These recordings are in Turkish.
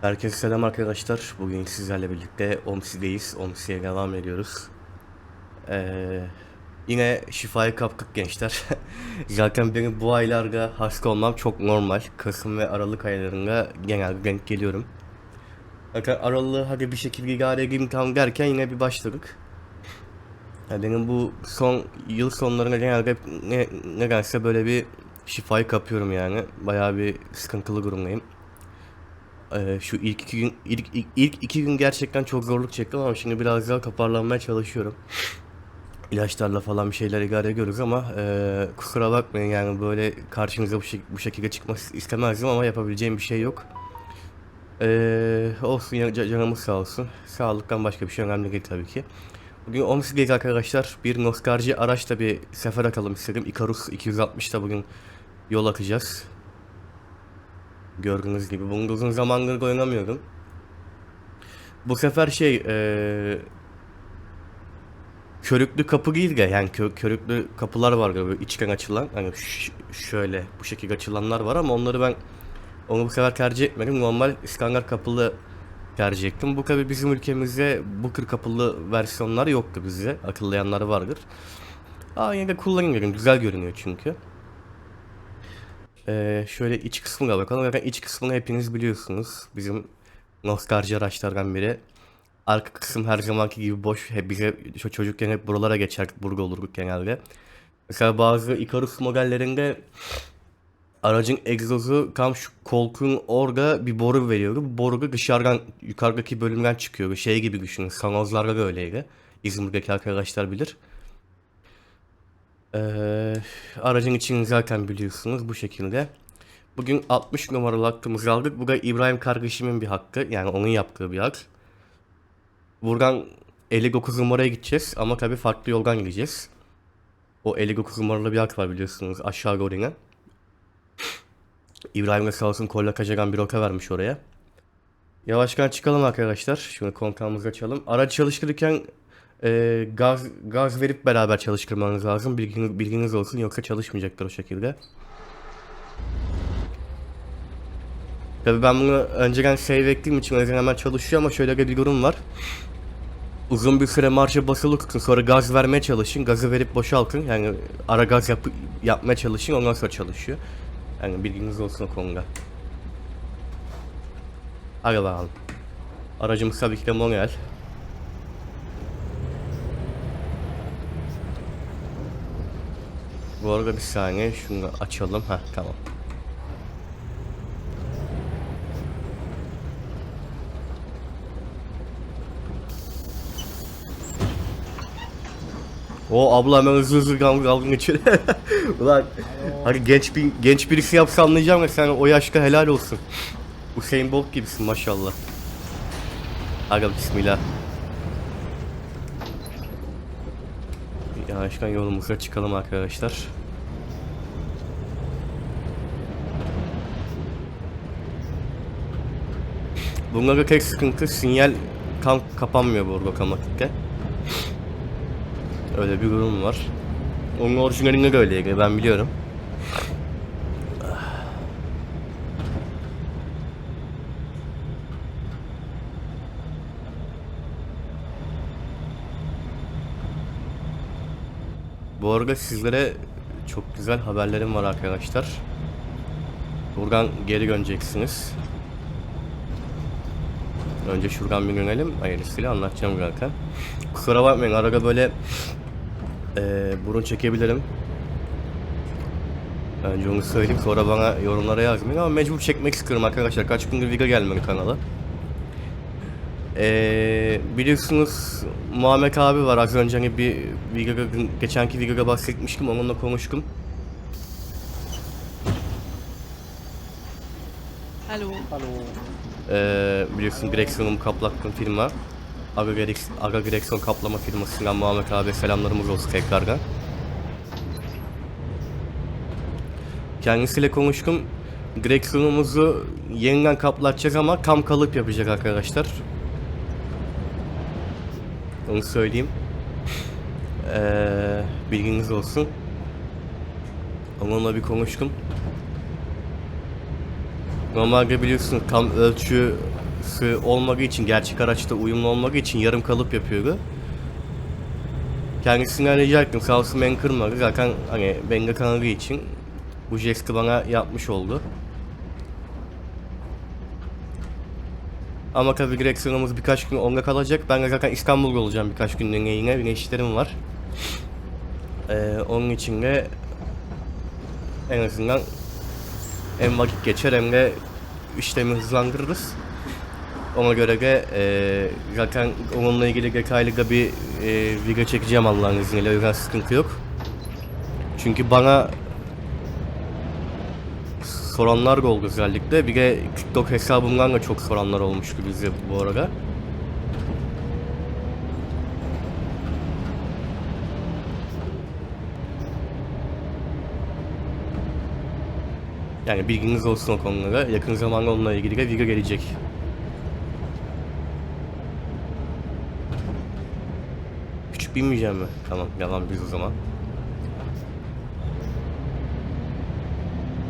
Herkese selam arkadaşlar. Bugün sizlerle birlikte OMSI'deyiz. OMSI'ye devam ediyoruz. Ee, yine şifayı kaptık gençler. Zaten benim bu aylarda hasta olmam çok normal. Kasım ve Aralık aylarında genelde denk geliyorum. Zaten Aralık'ı hadi bir şekilde idare edeyim tam derken yine bir başladık. Ya benim bu son yıl sonlarına genelde ne, nedense böyle bir şifayı kapıyorum yani. Bayağı bir sıkıntılı durumdayım. Ee, şu ilk iki gün ilk, ilk, ilk iki gün gerçekten çok zorluk çektim ama şimdi biraz daha toparlanmaya çalışıyorum. İlaçlarla falan bir şeyler idare ediyoruz ama e, kusura bakmayın yani böyle karşınıza bu, şek- bu şekilde çıkmak istemezdim ama yapabileceğim bir şey yok. Ee, olsun ya, ca- canımız sağ olsun. Sağlıktan başka bir şey önemli değil tabii ki. Bugün Omsi'deyiz arkadaşlar. Bir nostalji araçla bir sefer atalım istedim. Icarus 260'ta bugün yol atacağız. Gördüğünüz gibi. Bunu da uzun zamandır oynamıyordum. Bu sefer şey eee körüklü kapı değil de yani kö- körüklü kapılar var böyle içten açılan hani şöyle bu şekilde açılanlar var ama onları ben onu bu sefer tercih etmedim. Normal standart kapılı tercih ettim. Bu tabi bizim ülkemizde bu tür kapılı versiyonlar yoktu bizde. Akıllayanları vardır. Aa yine de kullanıyorum. Güzel görünüyor çünkü. Ee, şöyle iç kısmına bakalım. Zaten iç kısmını hepiniz biliyorsunuz. Bizim nostalji araçlardan biri. Arka kısım her zamanki gibi boş. Hep bize ço- çocukken hep buralara geçerdik. Burada olurduk genelde. Mesela bazı Icarus modellerinde aracın egzozu tam şu koltuğun orada bir boru veriyor. Bu boru da dışarıdan yukarıdaki bölümden çıkıyor. Şey gibi düşünün. Sanozlarda da öyleydi. İzmir'deki arkadaşlar bilir. Ee, aracın içini zaten biliyorsunuz bu şekilde. Bugün 60 numaralı hakkımızı aldık. Bu da İbrahim kardeşimin bir hakkı. Yani onun yaptığı bir hak. Buradan 59 numaraya gideceğiz ama tabii farklı yoldan gideceğiz. O 59 numaralı bir hak var biliyorsunuz aşağı doğru inen. İbrahim de sağ olsun kolla kaçagan bir roka vermiş oraya. Yavaştan çıkalım arkadaşlar. Şunu kontağımızı açalım. Araç çalıştırırken e, gaz gaz verip beraber çalıştırmanız lazım. Bilginiz, bilginiz olsun yoksa çalışmayacaktır o şekilde. Tabii ben bunu önceden save ettiğim için yüzden hemen çalışıyor ama şöyle bir durum var. Uzun bir süre marşa basılı tutun sonra gaz vermeye çalışın. Gazı verip boşaltın. Yani ara gaz yap yapmaya çalışın ondan sonra çalışıyor. Yani bilginiz olsun o konuda. Hadi bakalım. Aracımız tabii ki de manuel. Bu arada bir saniye şunu açalım. ha tamam. O abla hemen hızlı hızlı kavga geçiyor. Ulan hani genç bir genç birisi yapsa anlayacağım ya sen o yaşta helal olsun. Usain Bolt gibisin maşallah. Aga bismillah. Yavaştan yolumuza çıkalım arkadaşlar. Bunlarda tek sıkıntı sinyal tam kapanmıyor bu otomatikte. Öyle bir durum var. Onun orijinalinde de öyleydi ben biliyorum. Bu arada sizlere çok güzel haberlerim var arkadaşlar. Buradan geri döneceksiniz. Önce şuradan bir dönelim. Hayırlısıyla anlatacağım zaten. Kusura bakmayın arada böyle eee burun çekebilirim. Önce onu söyleyeyim sonra bana yorumlara yazmayın ama mecbur çekmek istiyorum arkadaşlar. Kaç gündür video gelmedi kanala. Eee biliyorsunuz Muhammed abi var az önce hani bir videoda, geçenki videoda bahsetmiştim onunla konuştum. Hallo. Ee, biliyorsun direksiyonumu kaplattığım firma. Aga, Direks Aga Direksiyon Kaplama firmasından Muhammed abi selamlarımız olsun tekrardan. Kendisiyle konuştum. Direksiyonumuzu yeniden kaplatacağız ama tam kalıp yapacak arkadaşlar. Onu söyleyeyim. Ee, bilginiz olsun. Onunla bir konuştum. Normalde biliyorsun tam ölçü kamerası olmadığı için, gerçek araçta uyumlu olmadığı için yarım kalıp yapıyordu. Kendisinden rica ettim. Sağ olsun beni kırmadı. Zaten hani beni kanadığı için bu jesti bana yapmış oldu. Ama tabii direksiyonumuz birkaç gün onda kalacak. Ben de zaten İstanbul'da olacağım birkaç günlüğüne yine. Yine işlerim var. Ee, onun için de en azından hem vakit geçer hem de işlemi hızlandırırız. Ona göre de e, zaten onunla ilgili detaylı bir e, video çekeceğim Allah'ın izniyle. O sıkıntı yok. Çünkü bana soranlar da oldu özellikle. Bir de TikTok hesabımdan da çok soranlar olmuştu bize bu arada. Yani bilginiz olsun o konulara. Yakın zamanda onunla ilgili de video gelecek. Küçük binmeyeceğim mi? Tamam yalan biz o zaman.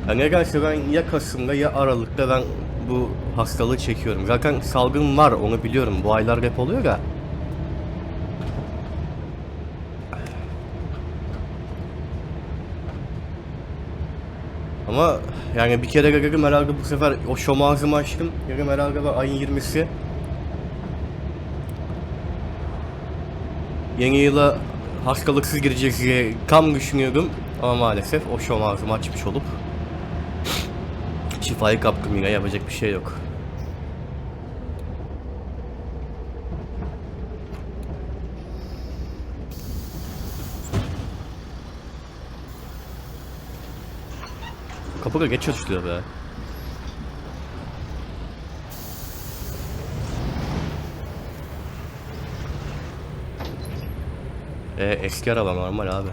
Ya nedense ben ya Kasım'da ya Aralık'ta ben bu hastalığı çekiyorum. Zaten salgın var onu biliyorum. Bu aylar hep oluyor da. Ama yani bir kere gelelim herhalde bu sefer o şom ağzımı açtım. Yarım herhalde var ayın 20'si. Yeni yıla hastalıksız gireceğiz diye tam düşünüyordum. Ama maalesef o şom ağzımı açmış olup şifayı kaptım yine yapacak bir şey yok. Kapı da geç açılıyor be. E, eski araba normal abi.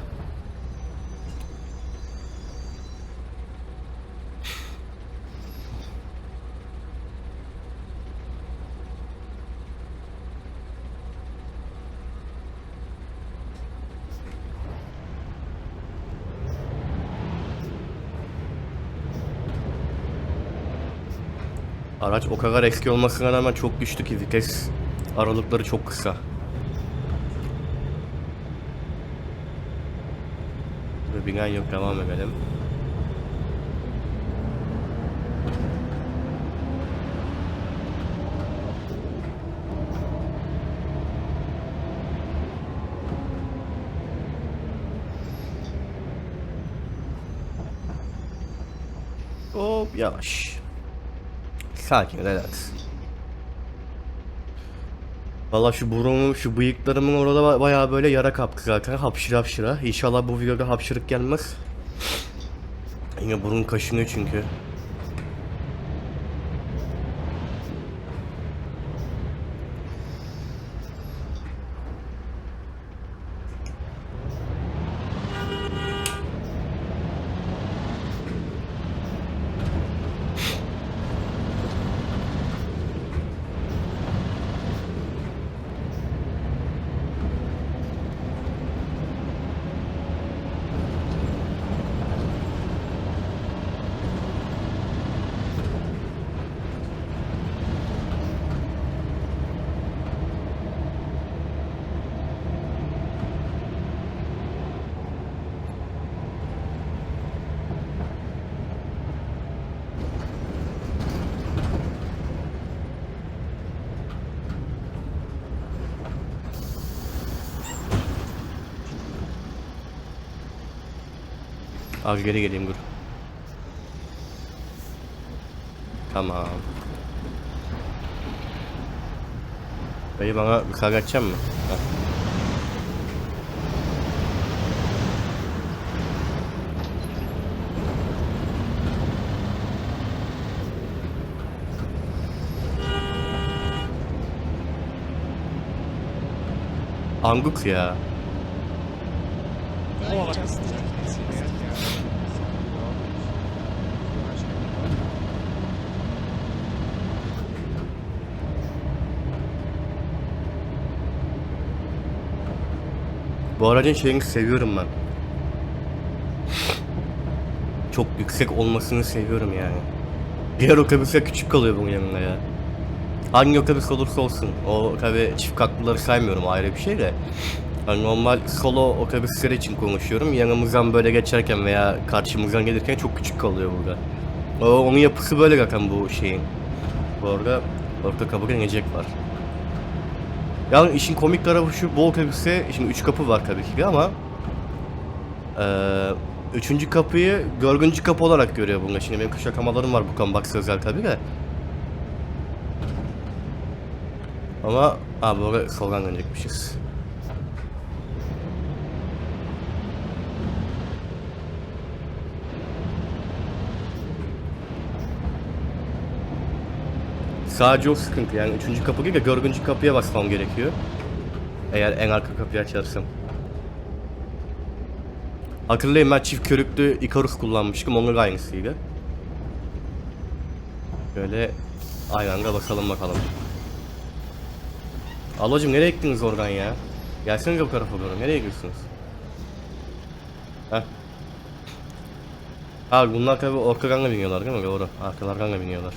Araç o kadar eski olmasına rağmen çok güçlü ki vites aralıkları çok kısa. Ve binen yok devam edelim. Hop yavaş. Sakin, relax. Valla şu burnumun, şu bıyıklarımın orada ba- bayağı böyle yara kaptı zaten. Hapşıra hapşıra. İnşallah bu videoda hapşırık gelmez. Yine burun kaşınıyor çünkü. Az geri geleyim dur. Tamam. Dayı bana müsaade edecek mi? Heh. Anguk ya. Bu aracın şeyini seviyorum ben. Çok yüksek olmasını seviyorum yani. Diğer otobüsler küçük kalıyor bunun yanında ya. Hangi otobüs olursa olsun. O tabi çift katlıları saymıyorum ayrı bir şey de. Hani normal solo otobüsler için konuşuyorum. Yanımızdan böyle geçerken veya karşımızdan gelirken çok küçük kalıyor burada. O, onun yapısı böyle zaten bu şeyin. Bu arada orta kapıda inecek var. Yani işin komik tarafı şu bu otobüste şimdi 3 kapı var tabii ki ama eee üçüncü kapıyı görgüncü kapı olarak görüyor bunlar. Şimdi benim kuşakamalarım var bu Kambax özel tabii de. Ama abi oraya soldan dönecekmişiz. Sadece o sıkıntı yani üçüncü kapı değil de dördüncü kapıya basmam gerekiyor. Eğer en arka kapıyı açarsam. Hatırlayın ben çift körüklü Icarus kullanmıştım. Onun aynısıydı. Böyle aynı anda basalım bakalım. Ablacım nereye gittiniz oradan ya? Gelsenize bu tarafa doğru. Nereye gidiyorsunuz? Heh. Abi bunlar tabi orkadan da biniyorlar değil mi? Doğru. Arkalardan da biniyorlar.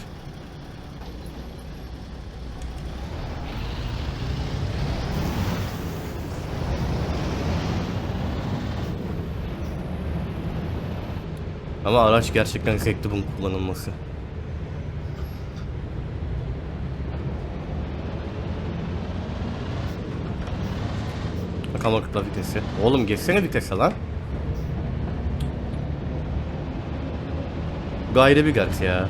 Ama araç gerçekten zevkli bunun kullanılması. Bakalım bakıpla vitesi. Oğlum geçsene vitese lan. Gayrı bir gat ya.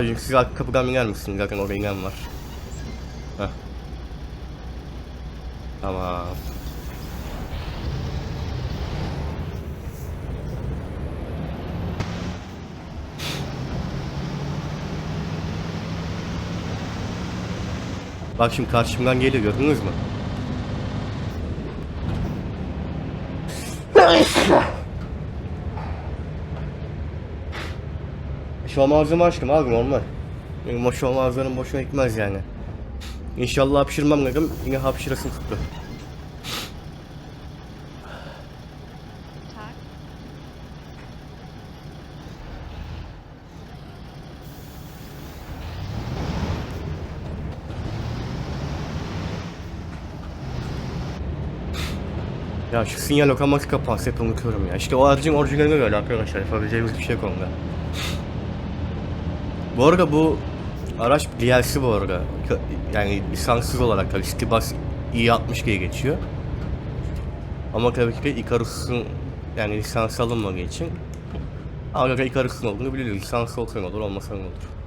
Siz arka kapıdan iner misiniz? Zaten oraya inen var. Heh. Tamam. Bak şimdi karşımdan geliyor gördünüz mü? Şu malzeme açtım abi normal. Benim o şu malzemenin boşuna gitmez yani. İnşallah hapşırmam dedim yine hapşırasın tuttu. Ya şu sinyal okaması kapansa unutuyorum ya. İşte o aracın orijinalini böyle arkadaşlar yapabileceğimiz bir şey yok onda. Bu arada bu araç DLC bu arada. Yani lisanssız olarak tabii Stibas i60 diye geçiyor. Ama tabii ki de Icarus'un yani lisans alınmadığı için ama Icarus'un olduğunu biliyoruz. Lisans olsa ne olur olmasa ne olur.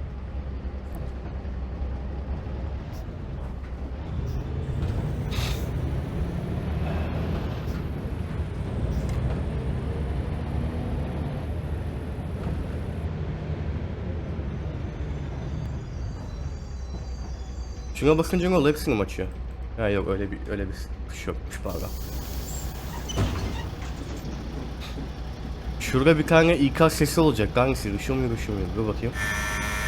Şuna bakınca ne oluyor? Hepsini mi açıyor? Ha yok öyle bir öyle bir tuş yokmuş pardon. Şurada bir tane İK sesi olacak. Hangisi? Mü rüşüm mü? Dur bakayım.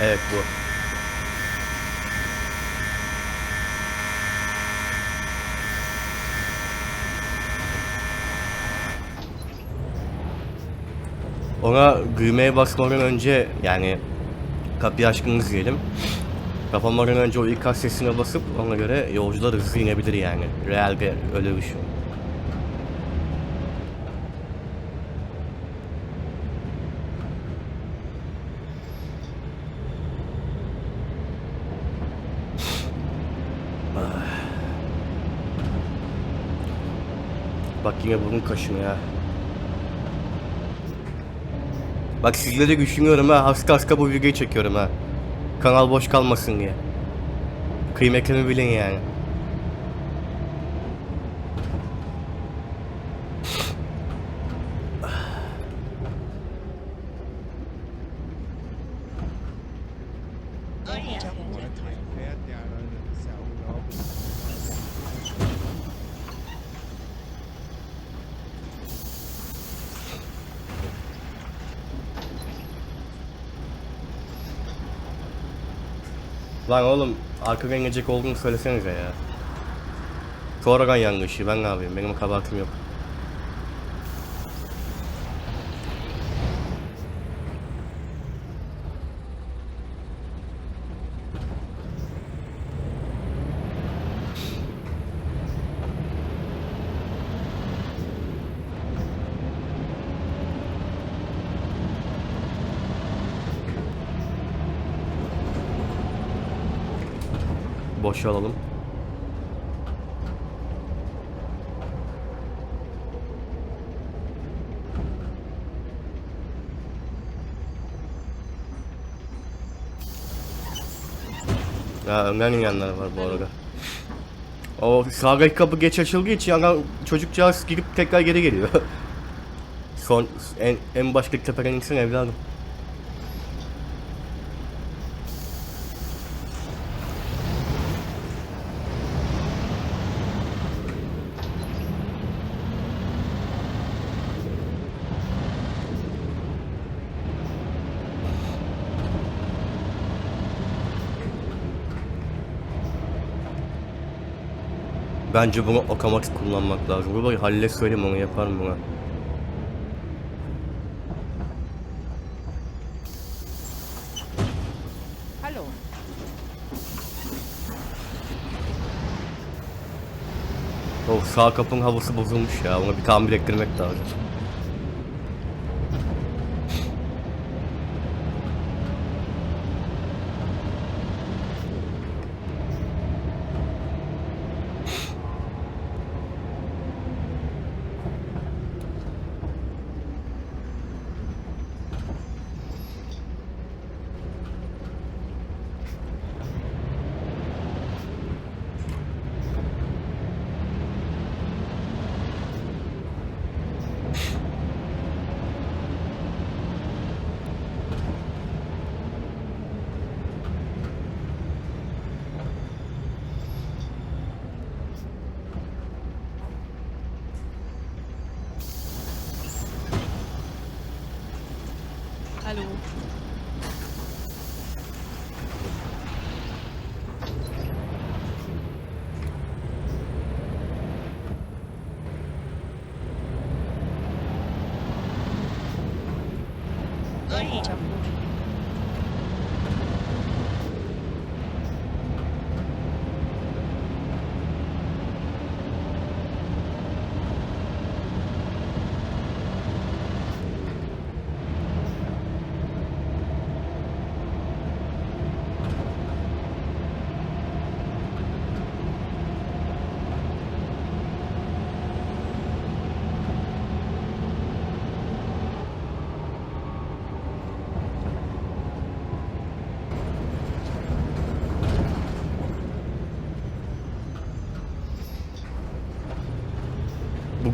Evet bu. Ona düğmeye basmadan önce yani kapıyı açtığınız diyelim. Kapamadan önce o ilk sesine basıp ona göre yolcular hızlı inebilir yani. Realde öyle bir şey. Bak yine burun kaşınıyor ya. Bak sizleri düşünüyorum ha. Haska haska bu videoyu çekiyorum ha. Kanal boş kalmasın diye. Kıymetini bilin yani. Lan oğlum arkadan gelecek olduğunu söylesenize ya. Sonradan yanlışı ben ne yapayım benim kabahatim yok. Boşa alalım. Ya önden inenler var bu arada. O sağdaki kapı geç açıldığı için yani çocukcağız girip tekrar geri geliyor. Son en, en baştaki tepeden insin evladım. Bence bunu otomatik kullanmak lazım. Bu böyle Halil'e söyleyeyim onu yaparım buna. Hallo. O sağ kapının havası bozulmuş ya. Ona bir tamir ettirmek lazım.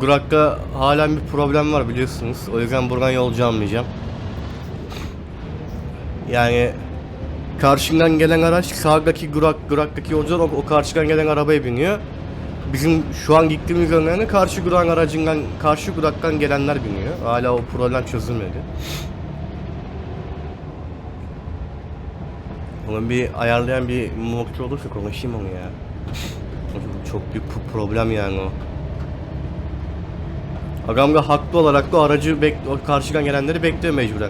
Bu Grak'ta halen bir problem var biliyorsunuz. O yüzden buradan yolcu almayacağım. Yani karşından gelen araç sağdaki Grak, Grak'taki yolcular o, o karşıdan gelen arabaya biniyor. Bizim şu an gittiğimiz yönlerine karşı Grak aracından, karşı Grak'tan gelenler biniyor. Hala o problem çözülmedi. Onu bir ayarlayan bir mokçu olursa konuşayım onu ya. Çok büyük pro- problem yani o. Agam da haklı olarak da aracı bek karşıdan gelenleri bekliyor mecburen.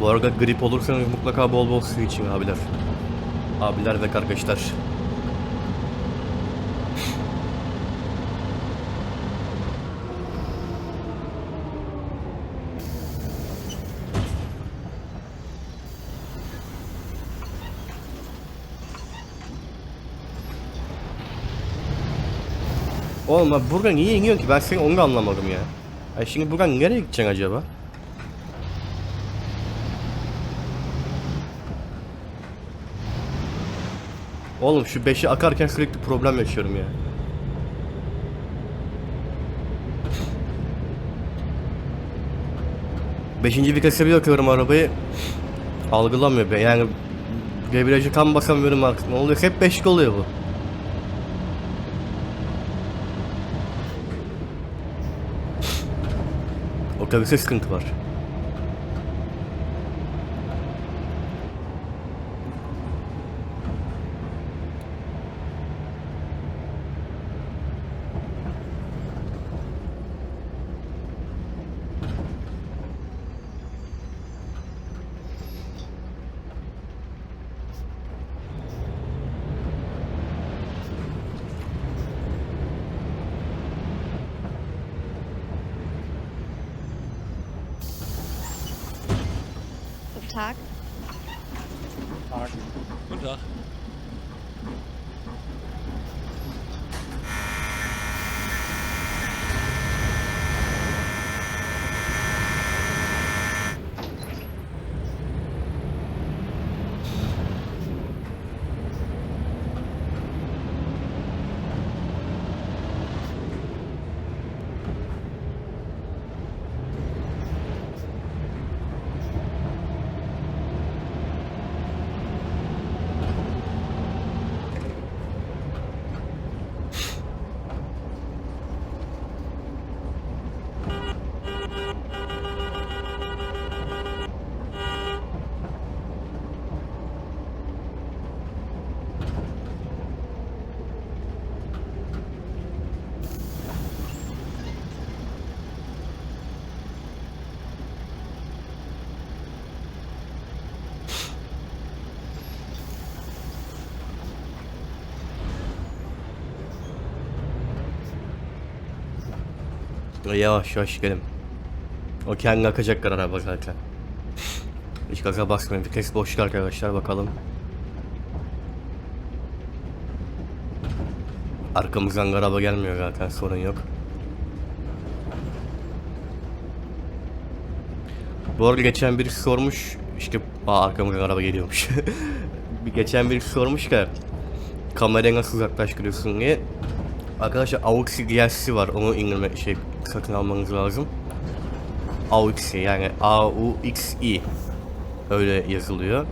Bu arada grip olursanız mutlaka bol bol su için abiler. Abiler ve kardeşler. Oğlum buradan niye iniyor ki? Ben seni onu anlamadım ya. Ay şimdi buradan nereye gideceksin acaba? Oğlum şu 5'i akarken sürekli problem yaşıyorum ya. Beşinci vitese bir bakıyorum arabayı algılamıyor be yani debriyajı tam basamıyorum artık ne oluyor hep beşlik oluyor bu. Otobüse sıkıntı var. Yavaş yavaş gidelim. O kendi akacak araba zaten. Hiç gaza basmayın. Vites boşluk arkadaşlar bakalım. Arkamızdan araba gelmiyor zaten sorun yok. Bu arada geçen birisi sormuş işte aa, arkamızdan araba geliyormuş. bir geçen birisi sormuş ki kamerayı nasıl uzaklaştırıyorsun diye. Arkadaşlar AUX DLC'si var onu indirme şey satın almanız lazım. AUX yani A-U-X-I öyle yazılıyor.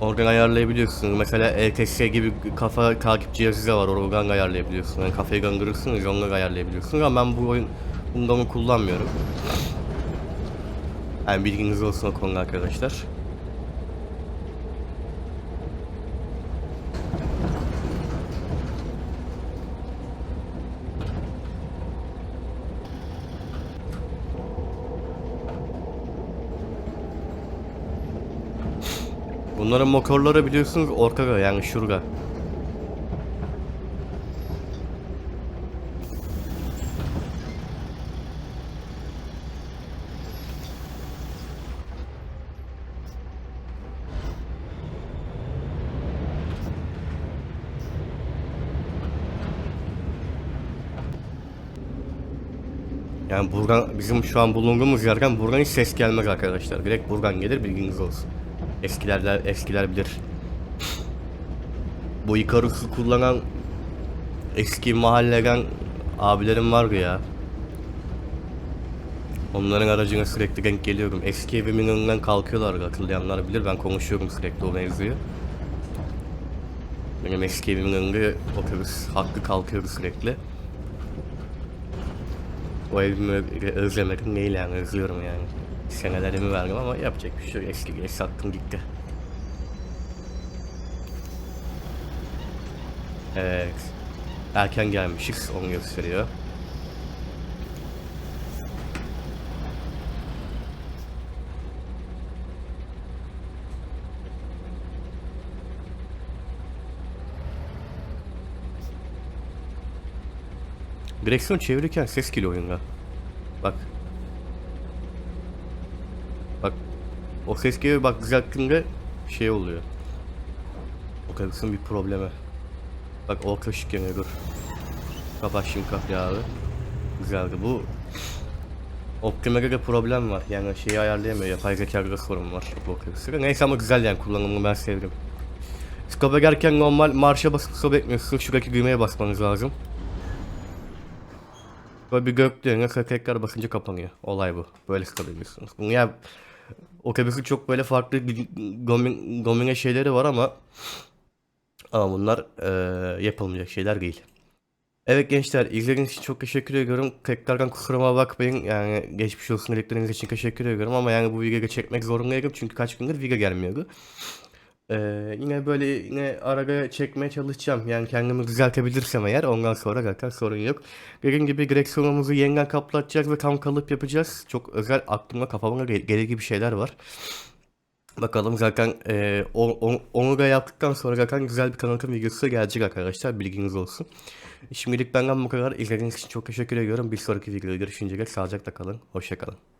Oradan ayarlayabiliyorsunuz. Mesela ETS gibi kafa takip cihazı da var. Oradan ayarlayabiliyorsunuz. Yani kafayı gönderirsinz onları ayarlayabiliyorsunuz. Ama ben bu oyun bunda onu kullanmıyorum. Yani bilginiz olsun o konuda arkadaşlar. Bunların motorları biliyorsunuz ortada yani şurada. Yani buradan bizim şu an bulunduğumuz yerden buradan hiç ses gelmez arkadaşlar. Direkt buradan gelir bilginiz olsun. Eskilerler eskiler bilir. Bu Icarus'u kullanan eski mahalleden abilerim vardı ya. Onların aracına sürekli denk geliyorum. Eski evimin önünden kalkıyorlar hatırlayanlar bilir. Ben konuşuyorum sürekli o mevzuyu. Benim eski evimin önünde otobüs hakkı kalkıyor sürekli. O evimi özlemedim değil yani özlüyorum yani. Senelerimi verdim ama yapacak bir şey yok. Eski gibi sattım gitti. Evet. Erken gelmişiz onu gösteriyor. Direksiyon çevirirken ses geliyor oyunda. Bak. Bak. O ses geliyor bak düzelttiğinde şey oluyor. O kadısın bir problemi. Bak orta ışık yanıyor dur. Kapat şimdi kapıyı abi. Güzeldi. Bu Optimer'de de problem var. Yani şeyi ayarlayamıyor. Yapay zekada sorun var. Bu okuyucusu. Neyse ama güzel yani kullanımını ben sevdim. Scope'a gelirken normal marşa basıp scope etmiyorsunuz. Şuradaki düğmeye basmanız lazım. Böyle bir göklüğüne tekrar basınca kapanıyor. Olay bu. Böyle scope ediyorsunuz. Bunu ya otobüsün çok böyle farklı gomin, gomine şeyleri var ama ama bunlar eee, yapılmayacak şeyler değil. Evet gençler izlediğiniz için çok teşekkür ediyorum. Tekrardan kusuruma bakmayın. Yani geçmiş olsun dedikleriniz için teşekkür ediyorum ama yani bu videoyu çekmek zorundaydım çünkü kaç gündür video gelmiyordu. Ee, yine böyle yine arada çekmeye çalışacağım. Yani kendimi düzeltebilirsem eğer ondan sonra zaten sorun yok. Dediğim gibi direksiyonumuzu yeniden kaplatacağız ve tam kalıp yapacağız. Çok özel aklımda kafamda gel- gelir gibi şeyler var. Bakalım zaten e, onu da yaptıktan sonra zaten güzel bir tanıtım videosu gelecek arkadaşlar bilginiz olsun. Şimdilik benden bu kadar. İzlediğiniz için çok teşekkür ediyorum. Bir sonraki videoda görüşünceye dek sağlıcakla kalın. Hoşça kalın.